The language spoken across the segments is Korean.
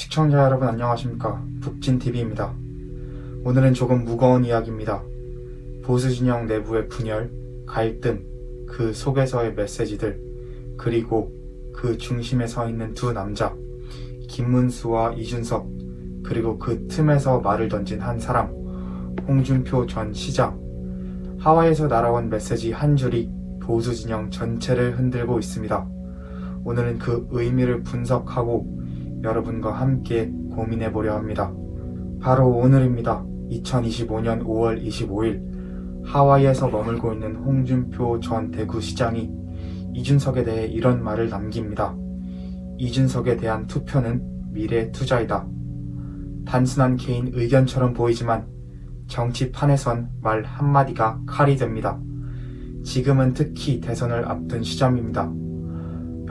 시청자 여러분 안녕하십니까 북진TV입니다. 오늘은 조금 무거운 이야기입니다. 보수 진영 내부의 분열, 갈등, 그 속에서의 메시지들, 그리고 그 중심에 서 있는 두 남자, 김문수와 이준석, 그리고 그 틈에서 말을 던진 한 사람, 홍준표 전 시장. 하와이에서 날아온 메시지 한 줄이 보수 진영 전체를 흔들고 있습니다. 오늘은 그 의미를 분석하고 여러분과 함께 고민해 보려 합니다. 바로 오늘입니다. 2025년 5월 25일 하와이에서 머물고 있는 홍준표 전 대구시장이 이준석에 대해 이런 말을 남깁니다. 이준석에 대한 투표는 미래 투자이다. 단순한 개인 의견처럼 보이지만 정치판에선 말 한마디가 칼이 됩니다. 지금은 특히 대선을 앞둔 시점입니다.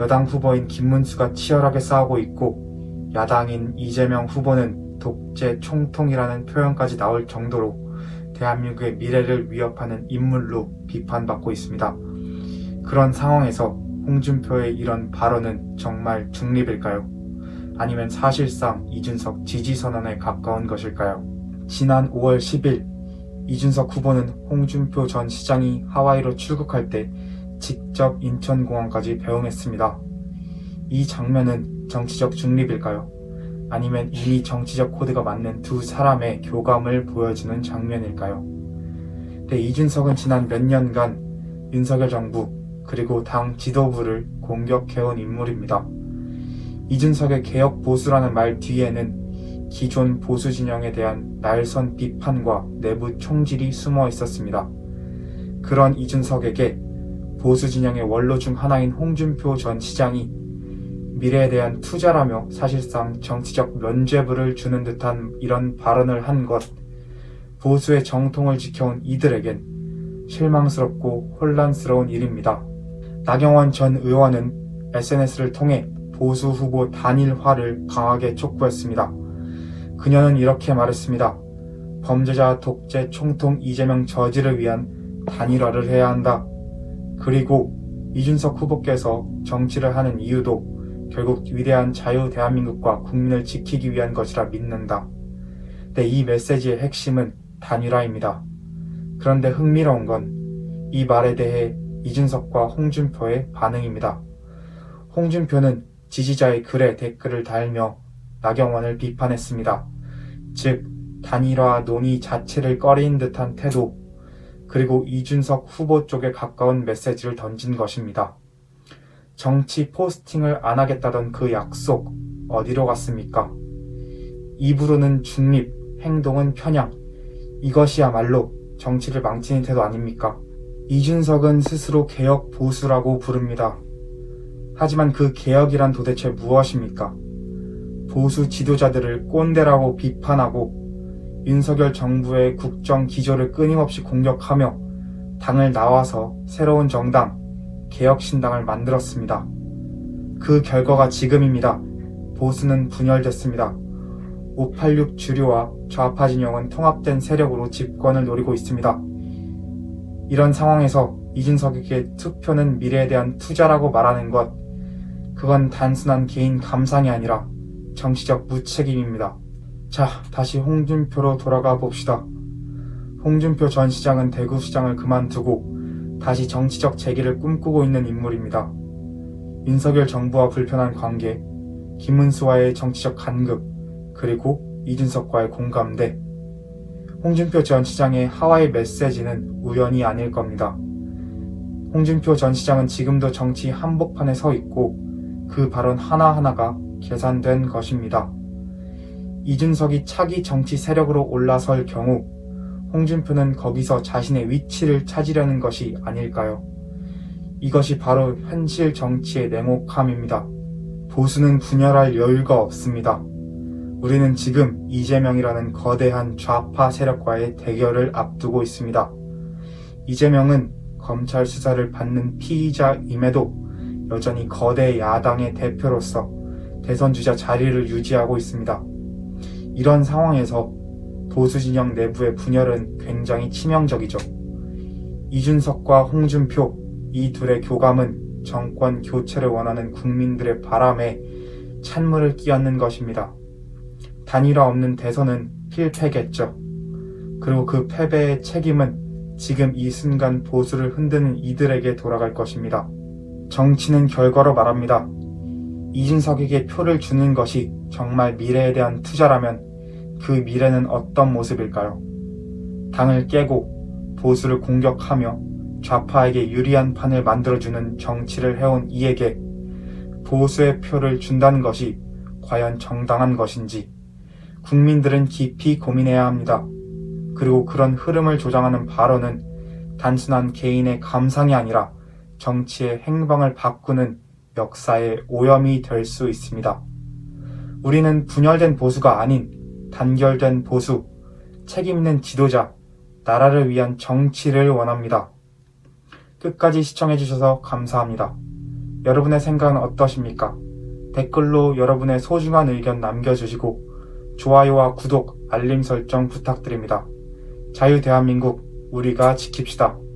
여당 후보인 김문수가 치열하게 싸우고 있고 야당인 이재명 후보는 독재 총통이라는 표현까지 나올 정도로 대한민국의 미래를 위협하는 인물로 비판받고 있습니다. 그런 상황에서 홍준표의 이런 발언은 정말 중립일까요? 아니면 사실상 이준석 지지 선언에 가까운 것일까요? 지난 5월 10일 이준석 후보는 홍준표 전 시장이 하와이로 출국할 때 직접 인천공항까지 배웅했습니다. 이 장면은 정치적 중립일까요? 아니면 이미 정치적 코드가 맞는 두 사람의 교감을 보여주는 장면일까요? 네, 이준석은 지난 몇 년간 윤석열 정부 그리고 당 지도부를 공격해온 인물입니다. 이준석의 개혁 보수라는 말 뒤에는 기존 보수 진영에 대한 날선 비판과 내부 총질이 숨어 있었습니다. 그런 이준석에게 보수 진영의 원로 중 하나인 홍준표 전 시장이 미래에 대한 투자라며 사실상 정치적 면죄부를 주는 듯한 이런 발언을 한 것, 보수의 정통을 지켜온 이들에겐 실망스럽고 혼란스러운 일입니다. 나경원 전 의원은 SNS를 통해 보수 후보 단일화를 강하게 촉구했습니다. 그녀는 이렇게 말했습니다. 범죄자 독재 총통 이재명 저지를 위한 단일화를 해야 한다. 그리고 이준석 후보께서 정치를 하는 이유도 결국 위대한 자유 대한민국과 국민을 지키기 위한 것이라 믿는다. 네, 이 메시지의 핵심은 단일화입니다. 그런데 흥미로운 건 이 말에 대해 이준석과 홍준표의 반응입니다. 홍준표는 지지자의 글에 댓글을 달며 나경원을 비판했습니다. 즉, 단일화 논의 자체를 꺼린 듯한 태도, 그리고 이준석 후보 쪽에 가까운 메시지를 던진 것입니다. 정치 포스팅을 안 하겠다던 그 약속 어디로 갔습니까? 입으로는 중립, 행동은 편향. 이것이야말로 정치를 망치는 태도 아닙니까? 이준석은 스스로 개혁 보수라고 부릅니다. 하지만 그 개혁이란 도대체 무엇입니까? 보수 지도자들을 꼰대라고 비판하고 윤석열 정부의 국정 기조를 끊임없이 공격하며 당을 나와서 새로운 정당, 개혁신당을 만들었습니다. 그 결과가 지금입니다. 보수는 분열됐습니다. 586 주류와 좌파 진영은 통합된 세력으로 집권을 노리고 있습니다. 이런 상황에서 이준석에게 투표는 미래에 대한 투자라고 말하는 것, 그건 단순한 개인 감상이 아니라 정치적 무책임입니다. 자, 다시 홍준표로 돌아가 봅시다. 홍준표 전 시장은 대구시장을 그만두고 다시 정치적 재기를 꿈꾸고 있는 인물입니다. 윤석열 정부와 불편한 관계, 김문수와의 정치적 간극, 그리고 이준석과의 공감대. 홍준표 전 시장의 하와이 메시지는 우연이 아닐 겁니다. 홍준표 전 시장은 지금도 정치 한복판에 서 있고 그 발언 하나하나가 계산된 것입니다. 이준석이 차기 정치 세력으로 올라설 경우 홍준표는 거기서 자신의 위치를 찾으려는 것이 아닐까요? 이것이 바로 현실 정치의 냉혹함입니다. 보수는 분열할 여유가 없습니다. 우리는 지금 이재명이라는 거대한 좌파 세력과의 대결을 앞두고 있습니다. 이재명은 검찰 수사를 받는 피의자임에도 여전히 거대 야당의 대표로서 대선 주자 자리를 유지하고 있습니다. 이런 상황에서 보수 진영 내부의 분열은 굉장히 치명적이죠. 이준석과 홍준표 이 둘의 교감은 정권 교체를 원하는 국민들의 바람에 찬물을 끼얹는 것입니다. 단일화 없는 대선은 필패겠죠. 그리고 그 패배의 책임은 지금 이 순간 보수를 흔드는 이들에게 돌아갈 것입니다. 정치는 결과로 말합니다. 이준석에게 표를 주는 것이 정말 미래에 대한 투자라면 그 미래는 어떤 모습일까요? 당을 깨고 보수를 공격하며 좌파에게 유리한 판을 만들어주는 정치를 해온 이에게 보수의 표를 준다는 것이 과연 정당한 것인지 국민들은 깊이 고민해야 합니다. 그리고 그런 흐름을 조장하는 발언은 단순한 개인의 감상이 아니라 정치의 행방을 바꾸는 역사의 오염이 될 수 있습니다. 우리는 분열된 보수가 아닌 단결된 보수, 책임있는 지도자, 나라를 위한 정치를 원합니다. 끝까지 시청해주셔서 감사합니다. 여러분의 생각은 어떠십니까? 댓글로 여러분의 소중한 의견 남겨주시고 좋아요와 구독, 알림 설정 부탁드립니다. 자유대한민국 우리가 지킵시다.